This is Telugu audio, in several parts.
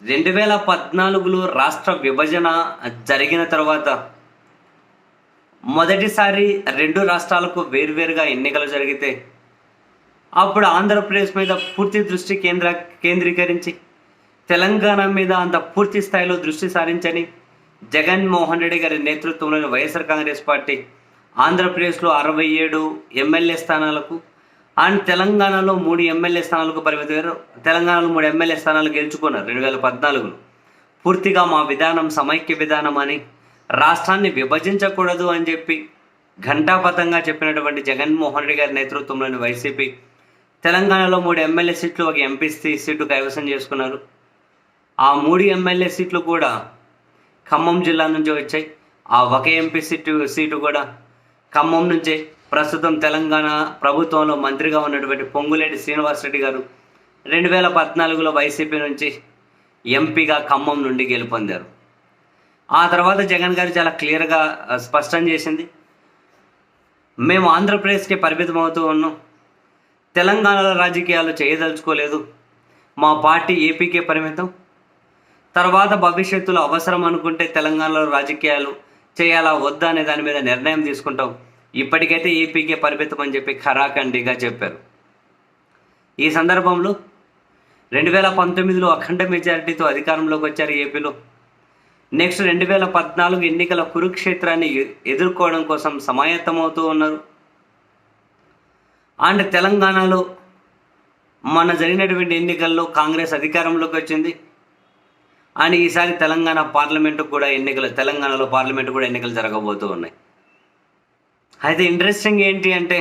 రెండు వేల పద్నాలుగులో రాష్ట్ర విభజన జరిగిన తర్వాత మొదటిసారి రెండు రాష్ట్రాలకు వేర్వేరుగా ఎన్నికలు జరిగితే అప్పుడు ఆంధ్రప్రదేశ్ మీద పూర్తి దృష్టి కేంద్ర కేంద్రీకరించి తెలంగాణ మీద అంత పూర్తి స్థాయిలో దృష్టి సారించని జగన్మోహన్ రెడ్డి గారి నేతృత్వంలోని వైఎస్ఆర్ కాంగ్రెస్ పార్టీ ఆంధ్రప్రదేశ్లో అరవై ఏడు ఎమ్మెల్యే స్థానాలకు అండ్ తెలంగాణలో మూడు ఎమ్మెల్యే స్థానాలకు పరిమితమయ్యారు. తెలంగాణలో మూడు ఎమ్మెల్యే స్థానాలు గెలుచుకున్నారు రెండు వేల పద్నాలుగులో. పూర్తిగా మా విధానం సమైక్య విధానం అని రాష్ట్రాన్ని విభజించకూడదు అని చెప్పి ఘంటాపథంగా చెప్పినటువంటి జగన్మోహన్ రెడ్డి గారి నేతృత్వంలోని వైసీపీ తెలంగాణలో మూడు ఎమ్మెల్యే సీట్లు ఒక ఎంపీ సీటు కైవసం చేసుకున్నారు. ఆ మూడు ఎమ్మెల్యే సీట్లు కూడా ఖమ్మం జిల్లా నుంచి వచ్చాయి. ఆ ఒక ఎంపీ సీటు సీటు కూడా ఖమ్మం నుంచే ప్రస్తుతం తెలంగాణ ప్రభుత్వంలో మంత్రిగా ఉన్నటువంటి పొంగులేటి శ్రీనివాసరెడ్డి గారు రెండు వేల పద్నాలుగులో వైసీపీ నుంచి ఎంపీగా ఖమ్మం నుండి గెలుపొందారు. ఆ తర్వాత జగన్ గారు చాలా క్లియర్గా స్పష్టం చేసింది. మేము ఆంధ్రప్రదేశ్కి పరిమితం అవుతూ ఉన్నాం. తెలంగాణలో రాజకీయాలు చేయదలుచుకోలేదు. మా పార్టీ ఏపీకే పరిమితం. తర్వాత భవిష్యత్తులో అవసరం అనుకుంటే తెలంగాణలో రాజకీయాలు చేయాలా వద్దా అనే దాని మీద నిర్ణయం తీసుకుంటాం. ఇప్పటికైతే ఏపీకే పరిమితం అని చెప్పి ఖరాఖండిగా చెప్పారు. ఈ సందర్భంలో రెండు వేల పంతొమ్మిదిలో అఖండ మెజారిటీతో అధికారంలోకి వచ్చారు ఏపీలో. నెక్స్ట్ రెండు వేల పద్నాలుగు ఎన్నికల కురుక్షేత్రాన్ని ఎ- ఎదుర్కోవడం కోసం సమాయత్తమవుతూ ఉన్నారు. అండ్ తెలంగాణలో మన జరిగినటువంటి ఎన్నికల్లో కాంగ్రెస్ అధికారంలోకి వచ్చింది. అండ్ ఈసారి తెలంగాణ పార్లమెంటు కూడా ఎన్నికలు తెలంగాణలో పార్లమెంటు కూడా ఎన్నికలు జరగబోతూ ఉన్నాయి. అయితే ఇంట్రెస్టింగ్ ఏంటి అంటే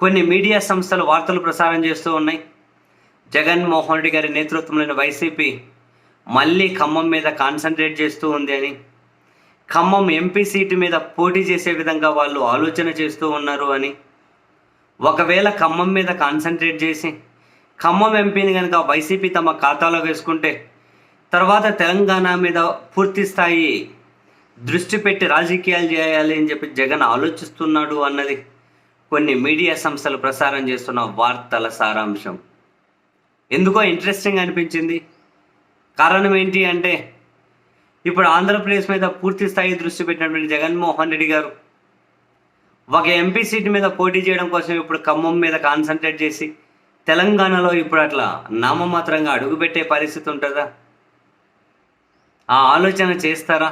కొన్ని మీడియా సంస్థలు వార్తలు ప్రసారం చేస్తూ ఉన్నాయి. జగన్మోహన్ రెడ్డి గారి నేతృత్వంలోని వైసీపీ మళ్ళీ ఖమ్మం మీద కాన్సన్ట్రేట్ చేస్తూ ఉంది అని. ఖమ్మం ఎంపీ సీటు మీద పోటీ చేసే విధంగా వాళ్ళు ఆలోచన చేస్తూ ఉన్నారు అని. ఒకవేళ ఖమ్మం మీద కాన్సన్ట్రేట్ చేసి ఖమ్మం ఎంపీని కనుక వైసీపీ తమ ఖాతాలో వేసుకుంటే తర్వాత తెలంగాణ మీద పూర్తి స్థాయి దృష్టి పెట్టి రాజకీయాలు చేయాలి అని చెప్పి జగన్ ఆలోచిస్తున్నాడు అన్నది కొన్ని మీడియా సంస్థలు ప్రసారం చేస్తున్న వార్తల సారాంశం. ఎందుకో ఇంట్రెస్టింగ్ అనిపించింది. కారణం ఏంటి అంటే ఇప్పుడు ఆంధ్రప్రదేశ్ మీద పూర్తి స్థాయి దృష్టి పెట్టినటువంటి జగన్మోహన్ రెడ్డి గారు ఒక ఎంపీ సీట్ మీద పోటీ చేయడం కోసం ఇప్పుడు ఖమ్మం మీద కాన్సన్ట్రేట్ చేసి తెలంగాణలో ఇప్పుడు అట్లా నామమాత్రంగా అడుగుపెట్టే పరిస్థితి ఉంటుందా? ఆ ఆలోచన చేస్తారా?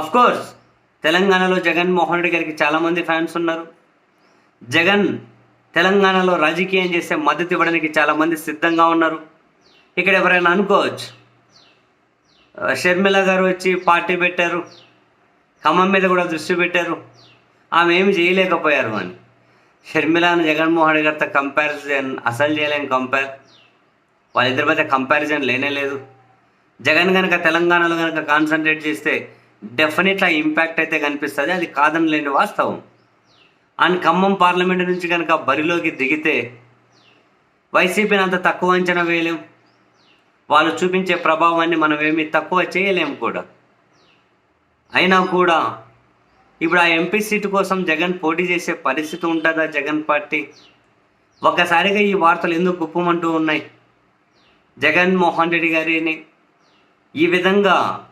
కోర్స్ తెలంగాణలో జగన్మోహన్ రెడ్డి గారికి చాలామంది ఫ్యాన్స్ ఉన్నారు. జగన్ తెలంగాణలో రాజకీయం చేసే మద్దతు ఇవ్వడానికి చాలామంది సిద్ధంగా ఉన్నారు. ఇక్కడ ఎవరైనా అనుకోవచ్చు. షర్మిల గారు వచ్చి పార్టీ పెట్టారు. ఖమ్మం మీద కూడా దృష్టి పెట్టారు. ఆమె ఏమి చేయలేకపోయారు అని. షర్మిలాను జగన్మోహన్ రెడ్డి గారితో కంపారిజన్ అసలు చేయలేని కంపేర్ వాళ్ళిద్దరి మధ్య కంపారిజన్ లేనే లేదు. జగన్ కనుక తెలంగాణలో కనుక కాన్సన్ట్రేట్ చేస్తే డెఫినెట్గా ఇంపాక్ట్ అయితే కనిపిస్తుంది. అది కాదని లేని వాస్తవం. అండ్ ఖమ్మం పార్లమెంట్ నుంచి కనుక బరిలోకి దిగితే వైసీపీని అంత తక్కువ అంచనా వేయలేం. వాళ్ళు చూపించే ప్రభావాన్ని మనం ఏమీ తక్కువ చేయలేం కూడా. అయినా కూడా ఇప్పుడు ఆ ఎంపీ సీటు కోసం జగన్ పోటీ చేసే పరిస్థితి ఉంటుందా జగన్ పార్టీ? ఒక్కసారిగా ఈ వార్తలు ఎందుకు గుప్పమంటూ ఉన్నాయి? జగన్మోహన్ రెడ్డి గారిని ఈ విధంగా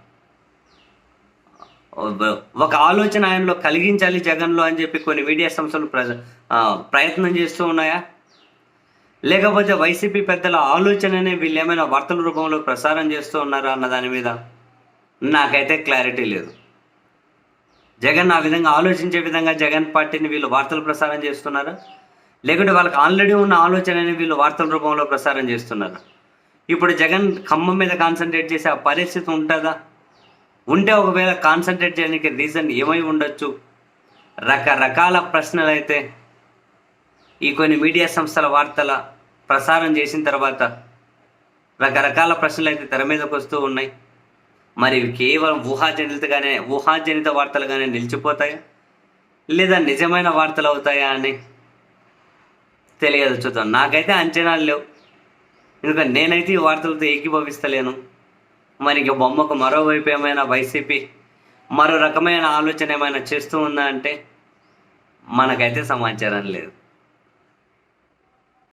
ఒక ఆలోచన ఆయనలో కలిగించాలి జగన్లో అని చెప్పి కొన్ని మీడియా సంస్థలు ప్ర ప్రయత్నం చేస్తూ ఉన్నాయా? లేకపోతే వైసీపీ పెద్దల ఆలోచననే వీళ్ళు ఏమైనా వార్తల రూపంలో ప్రసారం చేస్తూ ఉన్నారా అన్న దాని మీద? నాకైతే క్లారిటీ లేదు. జగన్ ఆ విధంగా ఆలోచించే విధంగా జగన్ పార్టీని వీళ్ళు వార్తలు ప్రసారం చేస్తున్నారా? లేకుంటే వాళ్ళకి ఆల్రెడీ ఉన్న ఆలోచనని వీళ్ళు వార్తల రూపంలో ప్రసారం చేస్తున్నారా? ఇప్పుడు జగన్ ఖమ్మం మీద కాన్సన్ట్రేట్ చేసే ఆ పరిస్థితి ఉంటుందా? ఉంటే ఒకవేళ కాన్సన్ట్రేట్ చేయడానికి రీజన్ ఏమై ఉండొచ్చు? రకరకాల ప్రశ్నలు అయితే ఈ కొన్ని మీడియా సంస్థల వార్తల ప్రసారం చేసిన తర్వాత రకరకాల ప్రశ్నలు అయితే తెర మీదకి వస్తూ ఉన్నాయి. మరి కేవలం ఊహాజనితగానే ఊహాజనిత వార్తలుగానే నిలిచిపోతాయా? లేదా నిజమైన వార్తలు అవుతాయా అని తెలియదు చూద్దాం. నాకైతే అంచనాలు లేవు. ఎందుకంటే నేనైతే ఈ వార్తలతో ఏకీభవిస్తలేను. మరి ఇక బొమ్మకు మరోవైపు ఏమైనా వైసీపీ మరో రకమైన ఆలోచన ఏమైనా చేస్తూ ఉందా అంటే మనకైతే సమాచారం లేదు.